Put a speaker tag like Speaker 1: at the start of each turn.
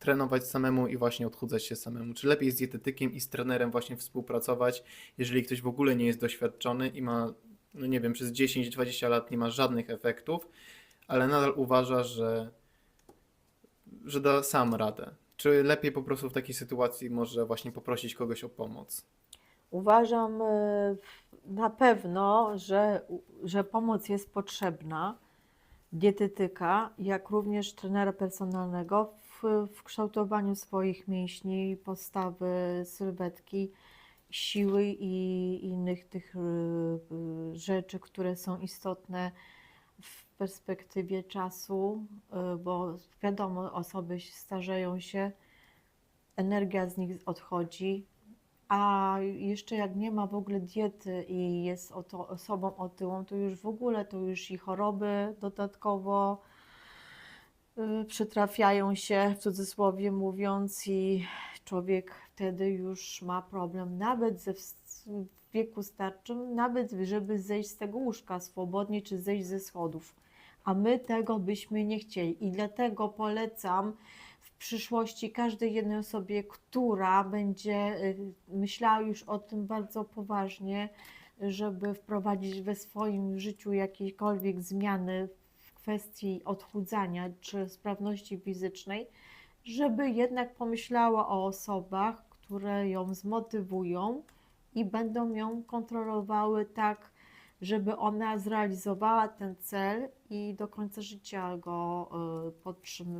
Speaker 1: trenować samemu i właśnie odchudzać się samemu? Czy lepiej z dietetykiem i z trenerem właśnie współpracować, jeżeli ktoś w ogóle nie jest doświadczony i ma, no nie wiem, przez 10-20 lat nie ma żadnych efektów, ale nadal uważa, że, że da sam radę? Czy lepiej po prostu w takiej sytuacji może właśnie poprosić kogoś o pomoc?
Speaker 2: Uważam e, na pewno, że, że pomoc jest potrzebna, dietetyka, jak również trenera personalnego w, w kształtowaniu swoich mięśni, postawy, sylwetki, siły i innych tych e, e, rzeczy, które są istotne w perspektywie czasu, e, bo wiadomo, osoby starzeją się, energia z nich odchodzi, a jeszcze jak nie ma w ogóle diety i jest oto osobą otyłą, to już w ogóle to już i choroby dodatkowo y, przytrafiają się, w cudzysłowie mówiąc, i człowiek wtedy już ma problem nawet ze w wieku starczym, nawet żeby zejść z tego łóżka swobodnie, czy zejść ze schodów. A my tego byśmy nie chcieli i dlatego polecam przyszłości każdej jednej osobie, która będzie y, myślała już o tym bardzo poważnie, żeby wprowadzić we swoim życiu jakiekolwiek zmiany w kwestii odchudzania czy sprawności fizycznej, żeby jednak pomyślała o osobach, które ją zmotywują i będą ją kontrolowały tak, żeby ona zrealizowała ten cel i do końca życia go y, podtrzymywała.